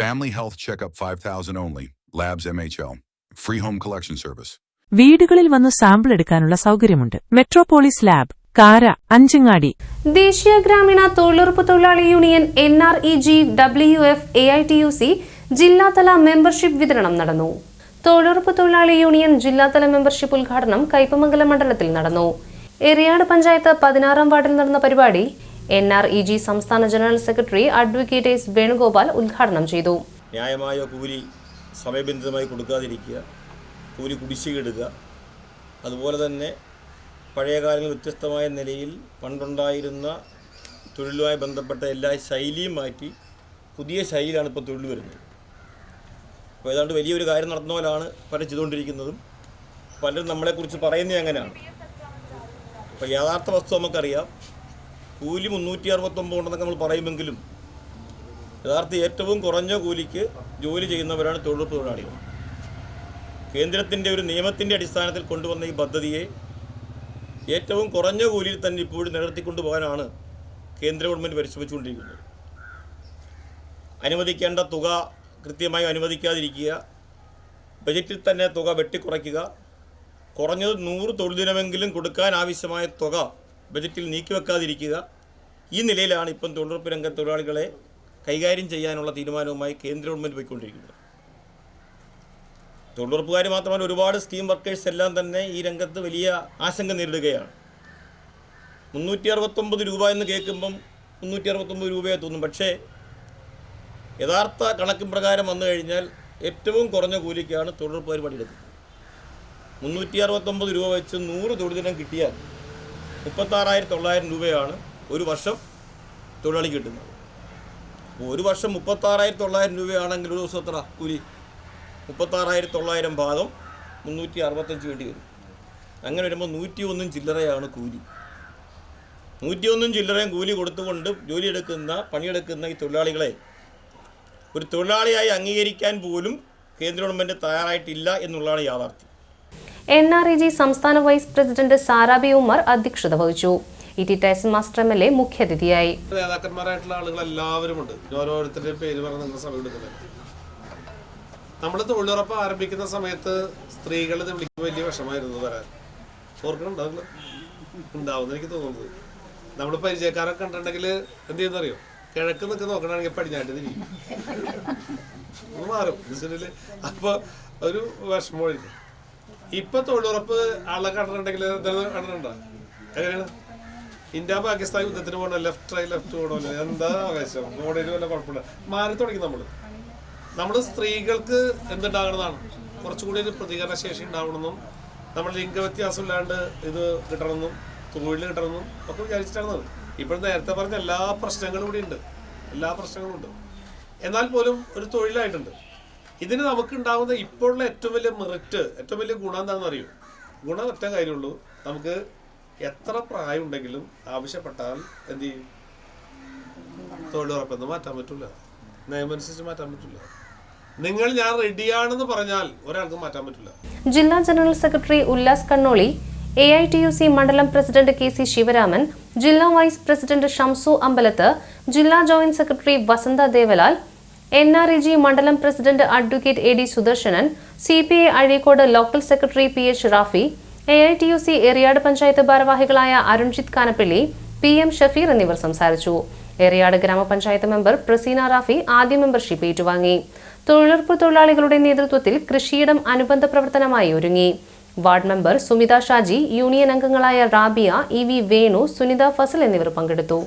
Family health checkup 5000 only. Labs MHL. Free home collection service വീടുകളിൽ വന്ന് sample എടുക്കാനുള്ള സൗകര്യമുണ്ട്. മെട്രോപോളിസ് ലാബ് കാര അഞ്ചങ്ങാടി. ദേശീയ ഗ്രാമീണ തൊഴിലുറപ്പ് തൊഴിലാളി union N R E G W F A I T U C ജില്ലാതല മെമ്പർഷിപ്പ് വിതരണം നടന്നു. തൊഴിലുറപ്പ് തൊഴിലാളി യൂണിയൻ ജില്ലാതല മെമ്പർഷിപ്പ് ഉദ്ഘാടനം കയ്പമംഗലം മണ്ഡലത്തിൽ നടന്നു. എറിയാട് പഞ്ചായത്ത് പതിനാറാം വാർഡിൽ നടന്ന പരിപാടി എൻ ആർ ഇ ജി സംസ്ഥാന general secretary advocate S Venugopal ഉദ്ഘാടനം ചെയ്തു. ന്യായമായ കൂലി സമയബന്ധിതമായി കൊടുക്കാതിരിക്കുക കൂലി കുടിശ്ശികെടുക്കുക അതുപോലെ തന്നെ പഴയ കാലങ്ങളിൽ വ്യത്യസ്തമായ നിലയിൽ പണ്ടുണ്ടായിരുന്ന തൊഴിലുമായി ബന്ധപ്പെട്ട എല്ലാ ശൈലിയും മാറ്റി പുതിയ ശൈലിയാണ് ഇപ്പോൾ തൊഴിൽ വരുന്നത്. അപ്പോൾ ഏതാണ്ട് വലിയൊരു കാര്യം നടത്തുന്ന പോലാണ് പലരും ചെയ്തുകൊണ്ടിരിക്കുന്നതും. പലരും നമ്മളെക്കുറിച്ച് പറയുന്നത് അങ്ങനെയാണ്. അപ്പോൾ യഥാർത്ഥ വസ്തു നമുക്കറിയാം. കൂലി മുന്നൂറ്റി അറുപത്തൊമ്പത് ഉണ്ടെന്നൊക്കെ നമ്മൾ പറയുമെങ്കിലും യഥാർത്ഥ ഏറ്റവും കുറഞ്ഞ കൂലിക്ക് ജോലി ചെയ്യുന്നവരാണ് തൊഴിലുറപ്പ് തൊഴിലാളികൾ. കേന്ദ്രത്തിന്റെ ഒരു നിയമത്തിന്റെ അടിസ്ഥാനത്തിൽ കൊണ്ടുവന്ന ഈ പദ്ധതിയെ ഏറ്റവും കുറഞ്ഞ കൂലിയിൽ തന്നെ ഇപ്പോഴും നിലനിർത്തിക്കൊണ്ടു പോകാനാണ് കേന്ദ്ര ഗവൺമെന്റ് പരിശ്രമിച്ചുകൊണ്ടിരിക്കുന്നത്. അനുവദിക്കേണ്ട തുക കൃത്യമായി അനുവദിക്കാതിരിക്കുക ബജറ്റിൽ തന്നെ തുക വെട്ടിക്കുറയ്ക്കുക കുറഞ്ഞത് നൂറ് തൊഴിൽ ദിനമെങ്കിലും കൊടുക്കാൻ ആവശ്യമായ തുക ബജറ്റിൽ നീക്കിവെക്കാതിരിക്കുക. ഈ നിലയിലാണ് ഇപ്പം തൊഴിലുറപ്പ് രംഗ തൊഴിലാളികളെ കൈകാര്യം ചെയ്യാനുള്ള തീരുമാനവുമായി കേന്ദ്ര ഗവൺമെന്റ് പോയിക്കൊണ്ടിരിക്കുന്നത്. തൊഴിലുറപ്പുകാർ മാത്രമല്ല ഒരുപാട് സ്കീം വർക്കേഴ്സ് എല്ലാം തന്നെ ഈ രംഗത്ത് വലിയ ആശങ്ക നേരിടുകയാണ്. മുന്നൂറ്റി അറുപത്തൊമ്പത് രൂപ എന്ന് കേൾക്കുമ്പം മുന്നൂറ്റി അറുപത്തൊമ്പത് രൂപയെ തോന്നും. പക്ഷേ യഥാർത്ഥ കണക്കും പ്രകാരം വന്നു കഴിഞ്ഞാൽ ഏറ്റവും കുറഞ്ഞ കൂലിക്കാണ് തൊഴിലുറപ്പുകാർ പണിയെടുക്കുന്നത്. മുന്നൂറ്റി അറുപത്തൊമ്പത് രൂപ വെച്ച് നൂറ് തൊഴിൽ ദിനം കിട്ടിയാൽ മുപ്പത്താറായിരത്തി തൊള്ളായിരം രൂപയാണ് ഒരു വർഷം തൊഴിലാളി കിട്ടുന്നത്. അപ്പോൾ ഒരു വർഷം മുപ്പത്താറായിരത്തി തൊള്ളായിരം രൂപയാണെങ്കിൽ ഒരു ദിവസം എത്ര? കൂലി? മുപ്പത്താറായിരത്തി തൊള്ളായിരം ഭാഗം മുന്നൂറ്റി അറുപത്തഞ്ച് വേണ്ടി വരും. അങ്ങനെ വരുമ്പോൾ നൂറ്റി ഒന്നും ചില്ലറയാണ് കൂലി. നൂറ്റിയൊന്നും ചില്ലറയും കൂലി കൊടുത്തുകൊണ്ട് ജോലിയെടുക്കുന്ന പണിയെടുക്കുന്ന ഈ തൊഴിലാളികളെ ഒരു തൊഴിലാളിയായി അംഗീകരിക്കാൻ പോലും കേന്ദ്ര ഗവൺമെന്റ് തയ്യാറായിട്ടില്ല എന്നുള്ളതാണ് യാഥാർത്ഥ്യം. എൻ ആർ ഇ ജി സംസ്ഥാന വൈസ് പ്രസിഡന്റ് സാറാബി ഉമർ അധ്യക്ഷത വഹിച്ചു. E T Tyson master M L A മുഖ്യാതിഥിയായി നേതാക്കന്മാരായിട്ടുള്ള ആളുകൾ എല്ലാവരും ഉണ്ട് ഓരോരുത്തരുടെയും പേര് പറഞ്ഞ് നിങ്ങൾ സമയം നമ്മൾ തൊഴിലുറപ്പ് ആരംഭിക്കുന്ന സമയത്ത് സ്ത്രീകൾ ഇത് വിളിക്കുന്ന വലിയ വിഷമായിരുന്നു വരാൻ. ഓർക്കണുണ്ടോ നിങ്ങൾ എനിക്ക് തോന്നുന്നത്. നമ്മൾ പരിചയക്കാരൊക്കെ കണ്ടിട്ടുണ്ടെങ്കിൽ എന്ത് ചെയ്യുന്നറിയോ? കിഴക്ക് നിൽക്ക് നോക്കണമെങ്കിൽ പടിഞ്ഞാട്ട് തിരിക്കും മാറും. അപ്പോൾ ഒരു വിഷമമായിരിക്കും. ഇപ്പൊ തൊഴിലുറപ്പ് ആളെ കണ്ടിട്ടുണ്ടെങ്കിൽ കണ്ടിട്ടുണ്ടോ? ഇന്ത്യ പാകിസ്ഥാൻ യുദ്ധത്തിന് പോകണോ ലെഫ്റ്റ് റൈ ലെഫ്റ്റ് പോകണമല്ലോ എന്താ ആവേശം? ബോഡിയിൽ വല്ല കുഴപ്പമില്ല. മാറി തുടങ്ങി നമ്മൾ. നമ്മൾ സ്ത്രീകൾക്ക് എന്തുണ്ടാകണമെന്നാണ് കുറച്ചുകൂടി ഒരു പ്രതികരണ ശേഷി ഉണ്ടാവണമെന്നും നമ്മൾ ലിംഗവ്യത്യാസം ഇല്ലാണ്ട് ഇത് കിട്ടണമെന്നും തൊഴിൽ കിട്ടണമെന്നും ഒക്കെ വിചാരിച്ചിട്ടാണ് ഇപ്പോഴും നേരത്തെ പറഞ്ഞ എല്ലാ പ്രശ്നങ്ങളും ഇവിടെ ഉണ്ട്. എല്ലാ പ്രശ്നങ്ങളും ഉണ്ട്. എന്നാൽ പോലും ഒരു തൊഴിലായിട്ടുണ്ട്. ഇതിന് നമുക്ക് ഉണ്ടാകുന്ന ഇപ്പോഴുള്ള ഏറ്റവും വലിയ മെറിറ്റ് ഏറ്റവും വലിയ ഗുണം എന്താണെന്ന് അറിയൂ ഗുണം ഒറ്റ കാര്യമുള്ളൂ. നമുക്ക് എത്ര പ്രായം ഉണ്ടെങ്കിലും ആവശ്യപ്പെട്ടാൽ എന്ത് ചെയ്യും? തൊഴിലുറപ്പെന്ന് മാറ്റാൻ പറ്റില്ല നിയമം അനുസരിച്ച് മാറ്റാൻ പറ്റില്ല നിങ്ങൾ ഞാൻ റെഡിയാണെന്ന് പറഞ്ഞാൽ ഒരാൾക്കും മാറ്റാൻ പറ്റില്ല ജില്ലാ general secretary Ullas Kannoli A I T U C മണ്ഡലം പ്രസിഡന്റ് കെ സി ശിവരാമൻ ജില്ലാ വൈസ് പ്രസിഡന്റ് ഷംസു അമ്പലത്ത് ജില്ലാ joint secretary Vasantha Devalal N R E G മണ്ഡലം president advocate A D Sudarsanan C P I Azhikode local secretary P H Rafi A I T U C Eriyad panchayat ഭാരവാഹികളായ Arunjith Kanappally P M Shafeer എന്നിവർ സംസാരിച്ചു. എറിയാട് ഗ്രാമപഞ്ചായത്ത് member Praseena Rafi ആദ്യ membership ഏറ്റുവാങ്ങി. തൊഴിലുറപ്പ് തൊഴിലാളികളുടെ നേതൃത്വത്തിൽ കൃഷിയിടം അനുബന്ധ പ്രവർത്തനമായി ഒരുങ്ങി. Ward member Sumitha Shaji union അംഗങ്ങളായ റാബിയ ഇ വി വേണു സുനിത ഫസൽ എന്നിവർ പങ്കെടുത്തു.